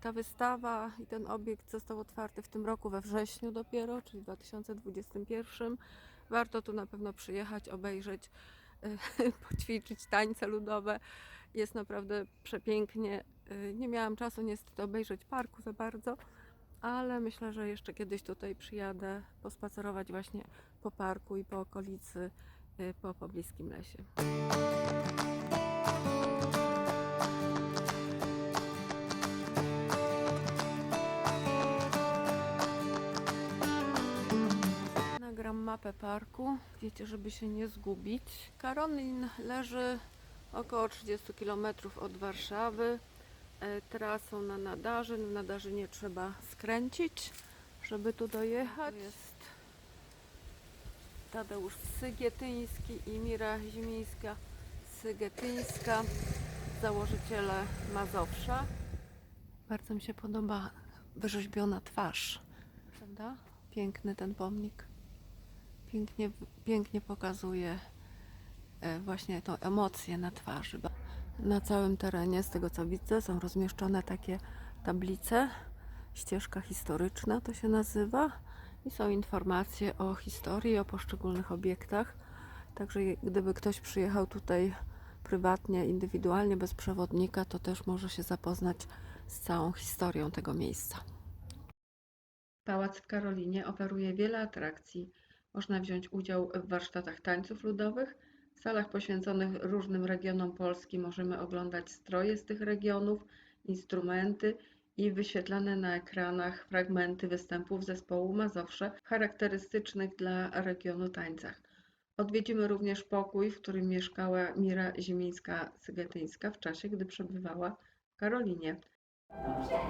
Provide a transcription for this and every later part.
Ta wystawa i ten obiekt został otwarty w tym roku we wrześniu dopiero, czyli w 2021. Warto tu na pewno przyjechać, obejrzeć, y, poćwiczyć tańce ludowe. Jest naprawdę przepięknie. Y, Nie miałam czasu niestety obejrzeć parku za bardzo, ale myślę, że jeszcze kiedyś tutaj przyjadę pospacerować właśnie po parku i po okolicy, y, po pobliskim lesie. Mapę parku, wiecie, żeby się nie zgubić. Karolin leży około 30 km od Warszawy. E, Trasą na Nadarzy. Na Nadarzy nie trzeba skręcić, żeby tu dojechać. Tu jest Tadeusz Sygietyński i Mira Zimińska Sygietyńska, założyciele Mazowsza. Bardzo mi się podoba wyrzeźbiona twarz, prawda? Piękny ten pomnik. Pięknie, pięknie pokazuje e, właśnie tą emocję na twarzy. Na całym terenie, z tego co widzę, są rozmieszczone takie tablice, ścieżka historyczna to się nazywa i są informacje o historii, o poszczególnych obiektach. Także gdyby ktoś przyjechał tutaj prywatnie, indywidualnie, bez przewodnika, to też może się zapoznać z całą historią tego miejsca. Pałac w Karolinie oferuje wiele atrakcji. Można wziąć udział w warsztatach tańców ludowych, w salach poświęconych różnym regionom Polski możemy oglądać stroje z tych regionów, instrumenty i wyświetlane na ekranach fragmenty występów zespołu Mazowsze charakterystycznych dla regionu tańcach. Odwiedzimy również pokój, w którym mieszkała Mira Zimińska-Sygetyńska w czasie, gdy przebywała w Karolinie. Dobrze.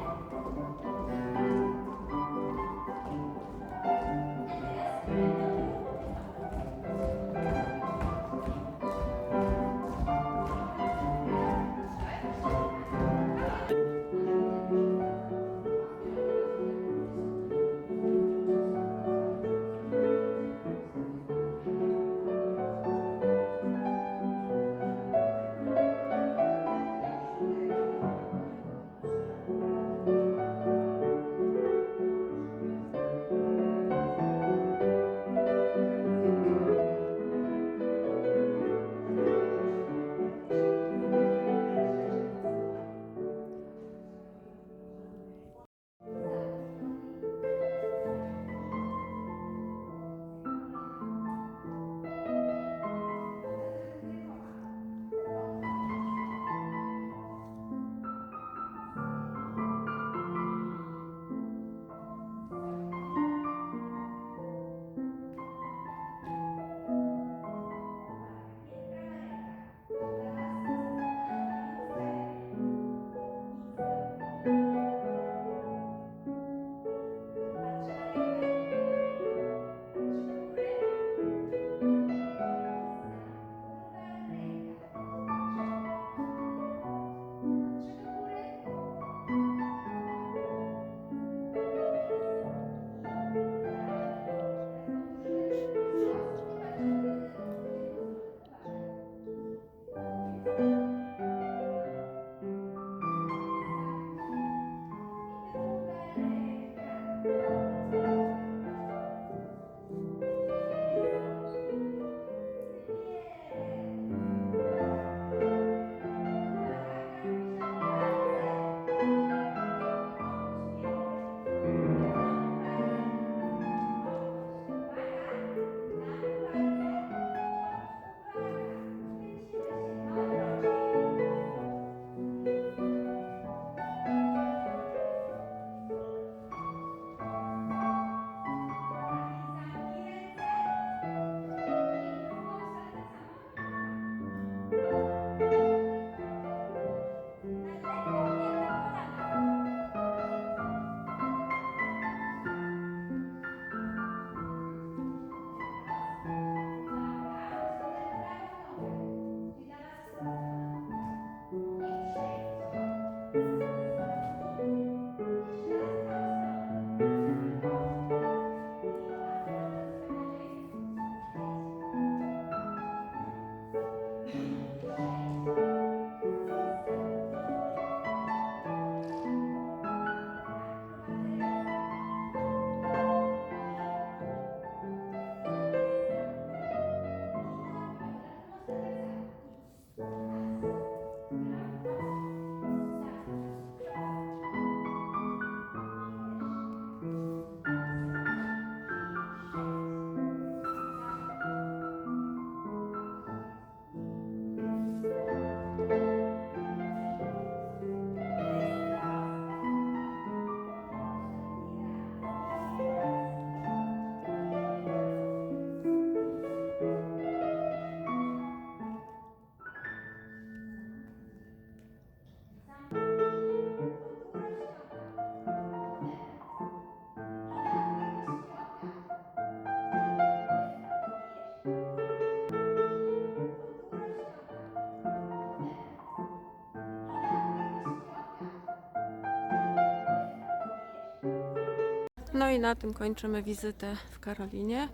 No i na tym kończymy wizytę w Karolinie.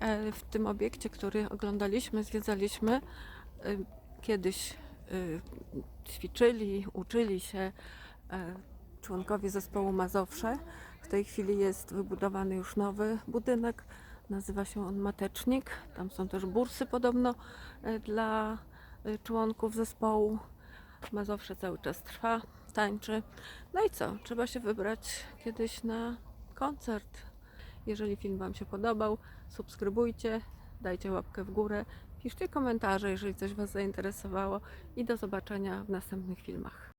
E, W tym obiekcie, który oglądaliśmy, zwiedzaliśmy, y, kiedyś y, ćwiczyli, uczyli się e, członkowie zespołu Mazowsze. W tej chwili jest wybudowany już nowy budynek. Nazywa się on Matecznik. Tam są też bursy podobno e, dla e, członków zespołu. Mazowsze cały czas trwa, tańczy. No i co? Trzeba się wybrać kiedyś na koncert. Jeżeli film Wam się podobał, subskrybujcie, dajcie łapkę w górę, piszcie komentarze, jeżeli coś Was zainteresowało i do zobaczenia w następnych filmach.